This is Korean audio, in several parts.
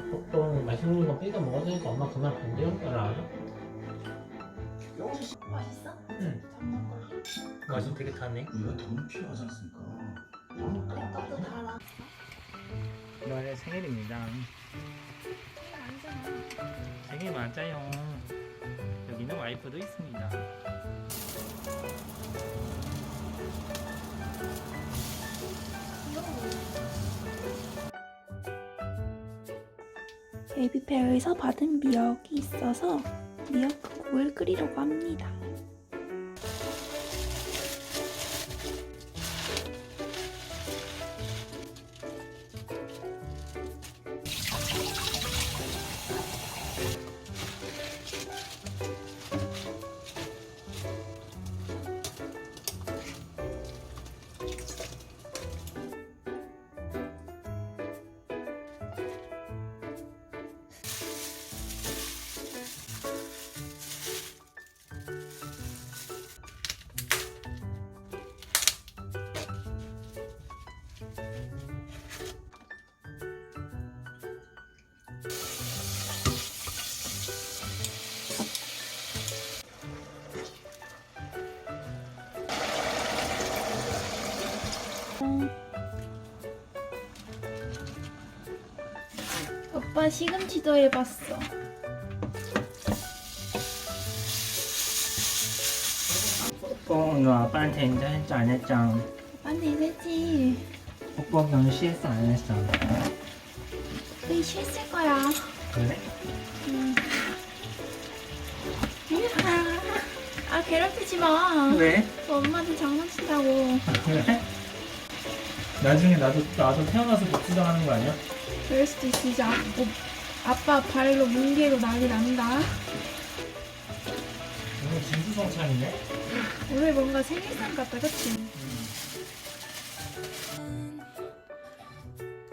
보통 맛있는 거 삐져 먹어야 되니까 엄마 그만 반대할 줄 알아? 맛있어? 응. 맛이 되게 타네. 이거 돈 필요하지 않습니까? 내 것도 달아. 이번에 생일입니다. 생일 맞아요. 여기는 와이프도 있습니다. 베이비페어에서 받은 미역이 있어서 미역국을 끓이려고 합니다. 오빠 시금치도 해봤어. 뽀뽀 너 아빠한테 인사 했죠 안 했죠? 아빠한테 이랬지. 뽀뽀 경시했어 안 했어? 거의 실쓸 거야. 그래? 음. 아, 아 괴롭히지 마. 왜? 너 엄마한테 장난친다고. 그래? 나중에 나도 나도 태어나서 복수당하는 거 아니야? 이제 아, 뭐, 아빠 발로 뭉개로 난리 난다. 오늘 진수성찬이네. 오늘 뭔가 생일상 같다, 그치?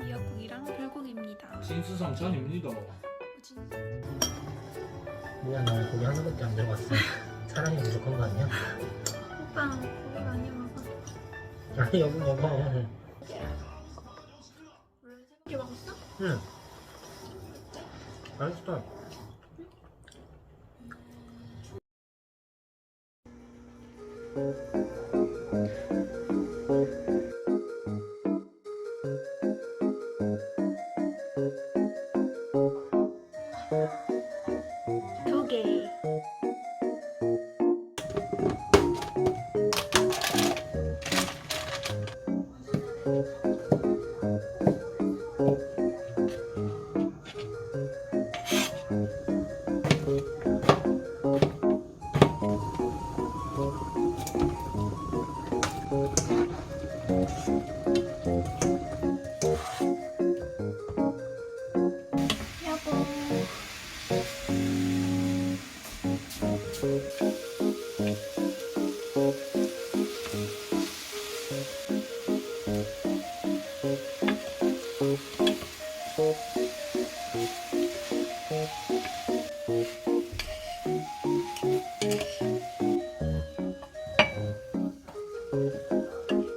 미역국이랑 불고기입니다. 진수성찬입니다. 뭐야 나 고기 하나밖에 안 들어갔어. 사랑이 부족한 거 아니야? 오빠 고기 많이 먹어. 아니 여기 먹어. 응. 맛있어. 두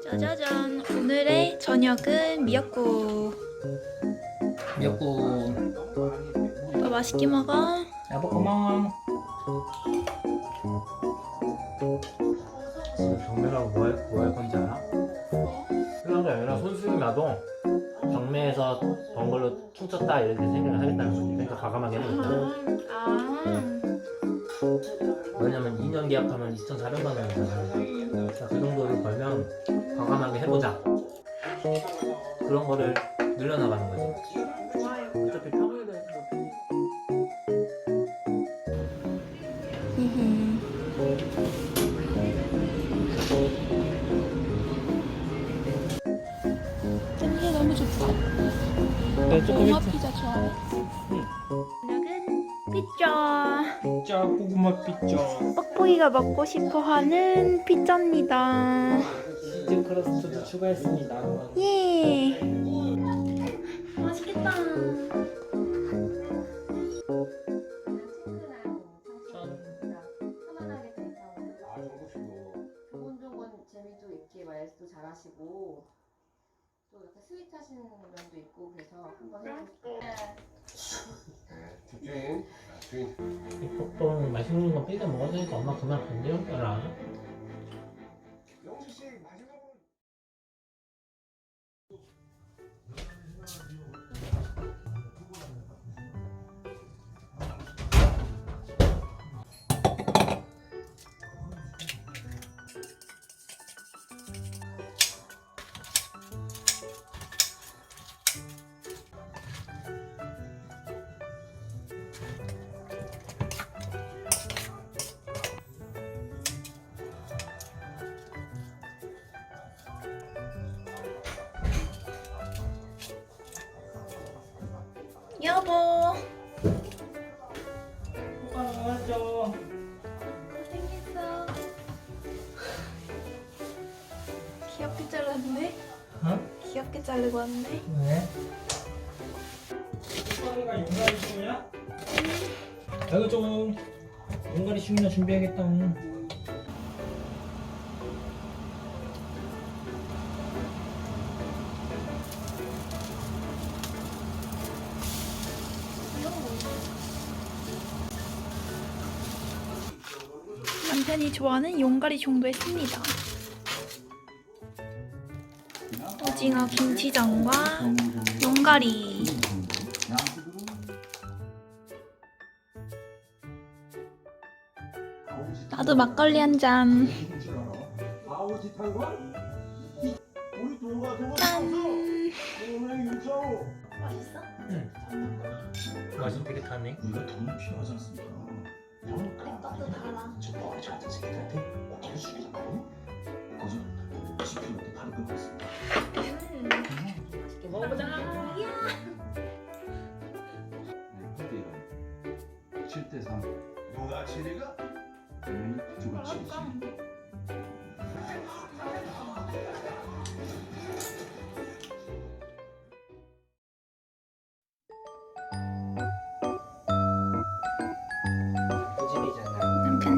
짜자잔 오늘의 저녁은 미역국 미역국. 오빠 맛있게 먹어 여보 고마워. 경매라고 뭐 할, 뭐할 건지 나도 경매에서 번 걸로 퉁쳤다 이렇게 생각을 하겠다는 거지. 그러니까 과감하게 해는 거야. 아 왜냐면 2년 계약하면 2,400만 원이잖아. 그러니까 그 정도를 벌면 과감하게 해보자. 그런 거를 늘려나가는 거지. 좋아요 어차피 평 네, 조금 고구마 일찍. 피자 좋아해. 저녁은 피자. 짜 고구마 피자. 뻑뻑이가 먹고 싶어하는 피자입니다. 치즈 크러스트도 추가했습니다. 예. 맛있겠다. 편안하게 대입하고 조곤조곤 재미도 있게 말도 잘하시고 또 이렇게 스윗하시는 면도 있고 그래서 한번 네, 해볼게요. 집주인. 네. 네, 아, 주인. 이 폭동은 맛있는 거 삐져 먹어주니까 엄마 그만 건드렸더라. 여보. 오빠 왔죠. 고생했어. 귀엽게 잘랐네. 어? 귀엽게 자르고 왔네. 왜? 오빠가 용가리 춤이야? 여기 좀 용가리 춤이나 준비하겠다. 남 편이 좋아하는 용가리 정도 했습니다. 오징어 김치전과 용가리. 나도 막걸리 한 잔. 짠. 맛있어? 응. 맛이 되게 타네. 우리가 돈이 필요하지 않습니까? 형, 떡도 달아. 저 머리 잘 같은 새끼들한테 꼭 해주시겠잖아요? 거저 지표한테 다를 것 같습니다.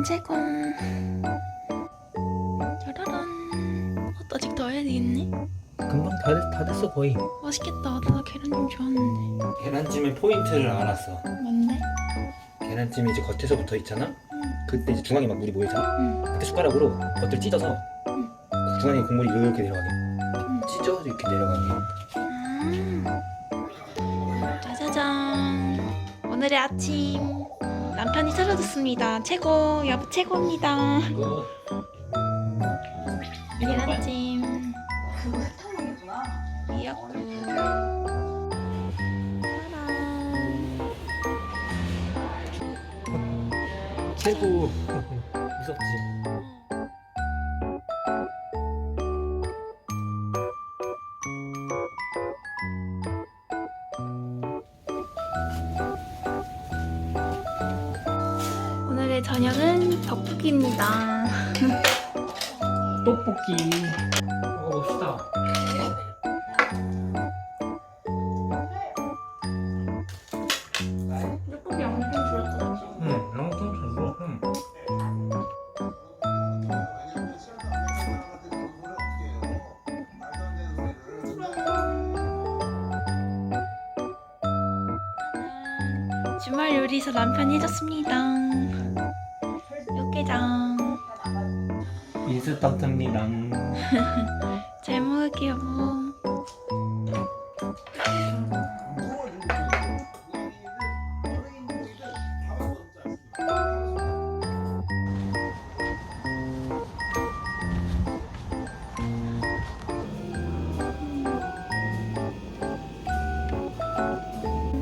최고. 짜라란. 어, 아직 더 해야 되겠네. 금방 다, 됐- 다 됐어 거의. 맛있겠다. 나 계란 좀 좋아하는데. 계란찜의 포인트를 알았어. 뭔데? 계란찜이 이제 겉에서 붙어 있잖아. 그때 이제 중앙에 막 물이 모이잖아. 응. 그때 숟가락으로 겉을 찢어서 응. 중앙에 국물이 이렇게 내려가게. 응. 찢어 이렇게 내려가게. 아. 짜자잔. 오늘의 아침. 남편이 차려줬습니다. 최고. 여보 최고입니다. 이거 계란찜. 미역국. 짜란. 최고. 무섭지. 떡볶이. 먹어봅시다. 응. 응. 주말 요리서 남편이 해줬습니다. 육개장. 잘.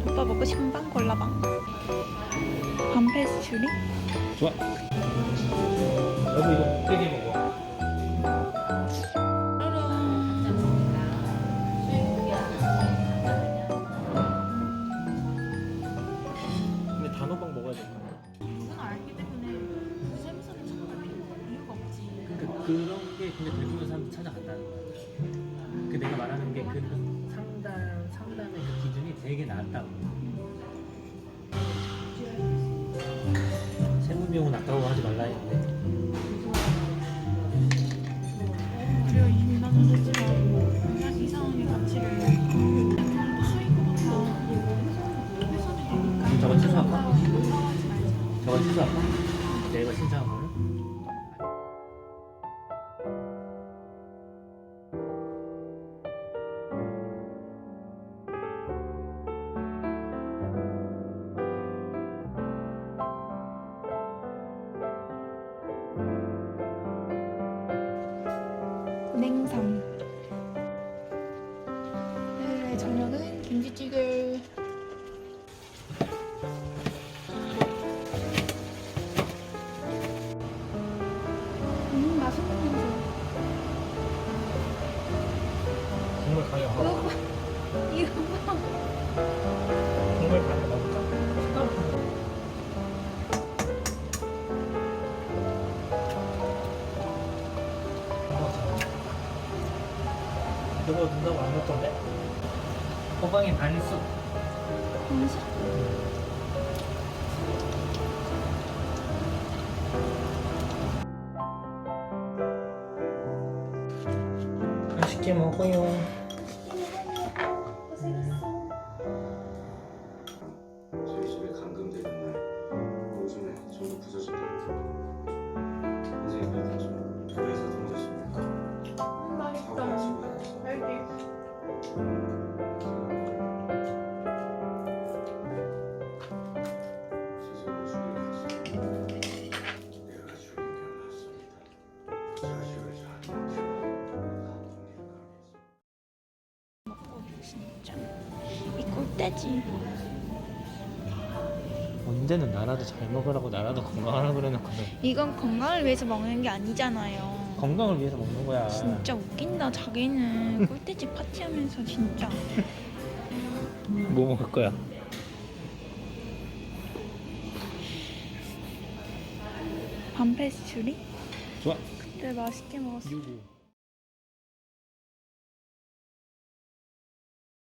오빠 먹고 싶은 빵 골라봐. 밤페스츄리? 좋아. 여보 이거 되게 먹어. 그런 게 근데 대부분 사람들 찾아간다는 거야. 그 내가 말하는 게 그 상단 상단의 그 기준이 되게 낮다고. 냉삼. 오늘의 저녁은 김치찌개. 음 맛있는 냄새. 국물 가게 이거 봐. 이거 봐. 먹 그거 된다고 안 넣었던데? 호박이 반 있어 맛있어. 맛있게 먹어요 이 꼴대지. 언제는 나라도 잘 먹으라고 나라도 건강하라고 그래놓고 이건 건강을 위해서 먹는 게 아니잖아요. 건강을 위해서 먹는 거야 진짜 웃긴다. 자기는 꼴대지 파티하면서 진짜. 뭐 먹을 거야? 반페스츄리? 좋아 그때 맛있게 먹었어. 요거